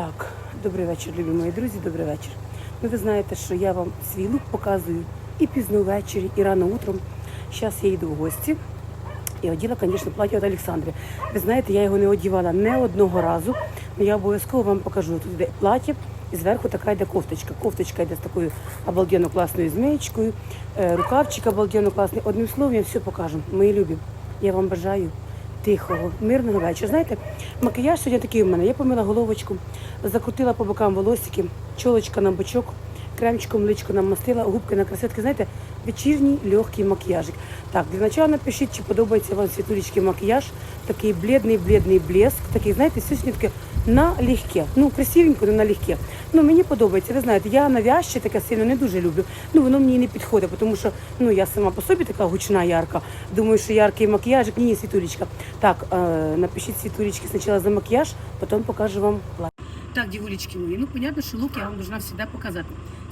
Так, добрий вечір, любі мої друзі, добрий вечір. Ну, ви знаєте, що я вам свій лук показую і пізно ввечері, і рано утром. Зараз я йду в гості. І оділа, звісно, плаття від Олександри. Ви знаєте, я його не одівала не одного разу, але я обов'язково вам покажу. Тут йде плаття, і зверху така йде кофточка. Кофточка йде з такою обалденно класною змієчкою, е, рукавчик обалденно класний. Одним словом, я все покажу. Мої любі, я вам бажаю тихого, мирного вечора. Знаєте, макіяж сьогодні такий у мене. Я помила головочку, закрутила по бокам волосики, чолочка на бочок, кремчиком личко намастила, губки на красотки. Знаєте, вечірній легкий макіяжик. Так, для начала напишіть, чи подобається вам світулічки макіяж. Такий бледний, бледний блеск. Такий, знаєте, все таке налегке. Ну, красивенько, але налегке. Ну, мені подобається. Ви знаєте, я навязче таке сильно не дуже люблю. Ну, воно мені не підходить, тому що ну, я сама по собі така гучна, ярка. Думаю, що яркий макіяжик. Ні, ні, світулечка. Так, е, напишіть світулечки спочатку за макіяж, потім покажу вам плаття. Так, дівулечки мої, ну понятно, що лук я вам должна завжди показати.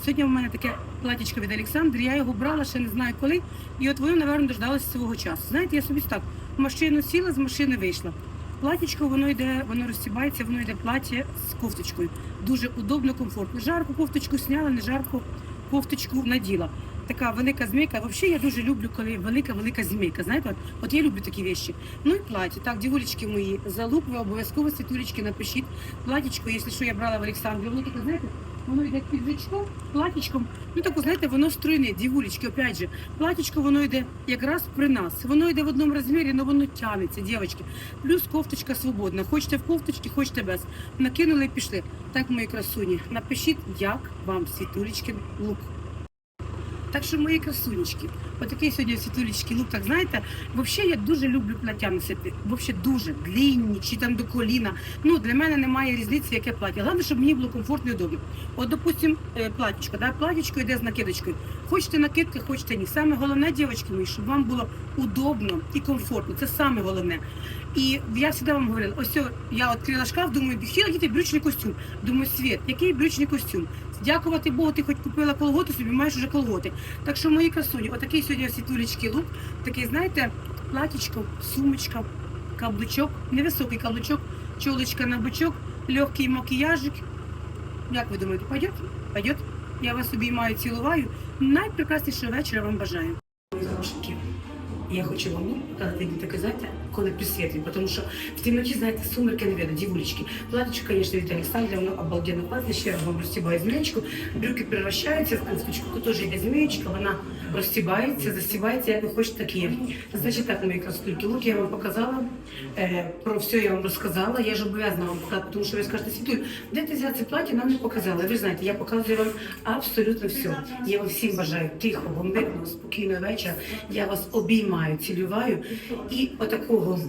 Сьогодні у мене таке платічко від Олександра, я його брала ще не знаю коли, і от воно, напевно, дождалося свого часу. Знаєте, я собі так в машину сіла, з машини вийшла. Платічко, воно йде, воно розсібається, воно йде плаття з кофточкою. Дуже удобно, комфортно. Жарку кофточку сняла, не жарку кофточку наділа. Така велика змійка. Взагалі я дуже люблю, коли велика велика змійка. Знаєте, от, я люблю такі вещі. Ну і плаття. Так, дівулечки мої, за ви обов'язково світулечки напишіть. Платічко, якщо що я брала в Олександрі, таке, знаєте, воно йде під зачком, платічком. Ну так, знаєте, воно стройне, дівулечки, опять же. Платічко воно йде якраз при нас. Воно йде в одному розмірі, але воно тягнеться, дівчатки. Плюс кофточка свободна. Хочете в кофточці, хочете без. Накинули і пішли. Так, мої красуні, напишіть, як вам світулечки лук. Так що мої красунечки, отакий сьогодні світулечки лук, так знаєте, взагалі я дуже люблю плаття носити. Взагалі дуже длинні, чи там до коліна. Ну для мене немає різниці, яке плаття. Головне, щоб мені було комфортно і удобно. От, допустим, е, платтячко, да, платтячко йде з накидочкою. Хочете накидки, хочете ні. Саме головне, дівчатки мої, щоб вам було удобно і комфортно. Це саме головне. І я завжди вам говорила, ось я відкрила шкаф, думаю, хотіла діти брючний костюм. Думаю, світ, який брючний костюм? Дякувати Богу, ти хоч купила колготи, собі маєш уже колготи. Так що мої красуні, отакий сьогодні світулечки лук, такий, знаєте, платічко, сумочка, каблучок, невисокий каблучок, чолочка на бочок, легкий макіяжик. Як ви думаєте, пойдет? Пойдет? Я вас обіймаю, цілуваю. Найпрекраснішого вечора вам бажаю. Я хочу вам показати, діти казати, коли при світлі, тому що в темноті, знаєте, сумерки не видно, дівулечки. Платочка, звісно, від Олександра, воно обалденно класне, ще раз вам розстібаю змієчку, брюки превращаються в кофточку, теж йде змієчка, вона розстібається, застібається, як ви хочете, так є. Значить так, красотульки, лук я вам показала, е, про все я вам розказала, я ж обов'язана вам показати, тому що ви скажете, Світуль, де ти взяла це плаття, нам не показала. Ви знаєте, я показую вам абсолютно все. Я вам всім бажаю тихого, мирного, спокійного вечора. Я вас обіймаю, цілюваю і отакого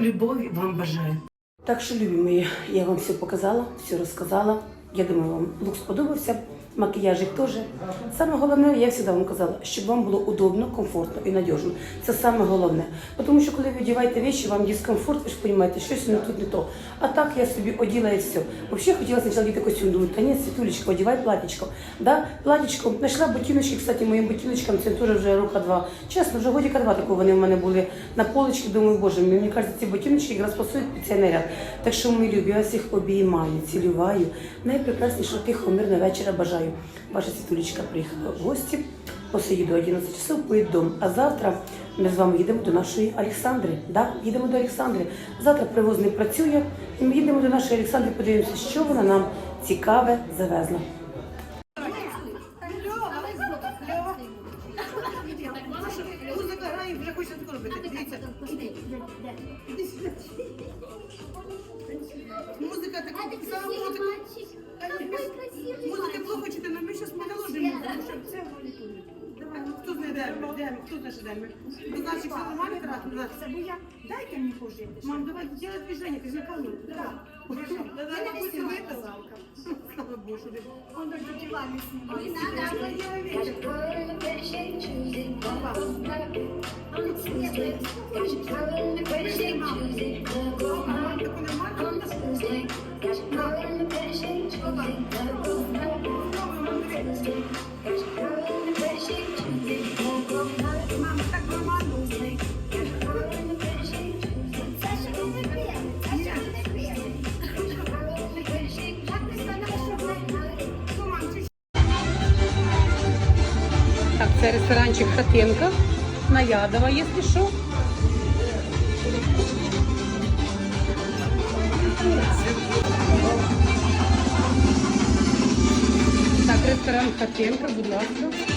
любові вам бажаю. Так що, любі мої, я вам все показала, все розказала. Я думаю, вам лук сподобався, макіяжик теж. Саме головне, я завжди вам казала, щоб вам було удобно, комфортно і надіжно. Це саме головне. Тому що коли ви одягаєте речі, вам дискомфорт, ви ж розумієте, щось не тут не то. А так я собі оділа і все. Взагалі хотіла спочатку діти костюм, думаю, та ні, світулечко, одівай платічко. Да, платічко, знайшла ботиночки, кстати, моїм ботиночкам, це теж вже рока два. Чесно, вже годіка два такого вони в мене були на полочці, думаю, боже, мені кажеться, ці ботиночки якраз пасують під цей наряд. Так що, мої любі, я всіх обіймаю, цілюваю. Найпрекраснішого тихого, мирного вечора бажаю. Ваша світулечка приїхала в гості, посидіть до 11 часов, поїдь дом. А завтра ми з вами їдемо до нашої Олександри. Да? Їдемо до Олександри. Завтра привоз не працює, і ми їдемо до нашої Олександри, подивимося, що вона нам цікаве завезла. Музика така сама Музика плохо чути, але ми зараз ми наложимо, тому що це ну, хто знає, де, де, хто знає, де ми? Значить, все нормально, Тарас? Ну, значить, Це бо я дайте мені пожити. Мам, давай, делай движение, кажи на камеру. Давай. Давай, Я не бабуся знімаю випила. Слава Богу, що ти. Он до дивана знімає. Мам, Це ресторанчик Хатинка. На Ядова, якщо що. Так, ресторан Хатинка, будь ласка.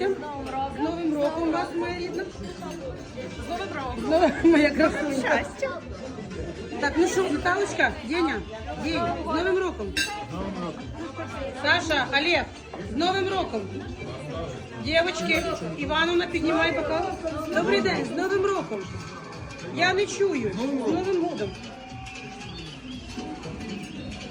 Щастям. З Новим роком вас, моя рідна. З Новим роком. Моя красунька. Так, ну що, Наталочка, Деня, День, з Новим роком. Саша, Олег, з Новим роком. Дівочки, Івановна, піднімай бокал. Добрий день, з Новим роком. Я не чую. З Новим годом.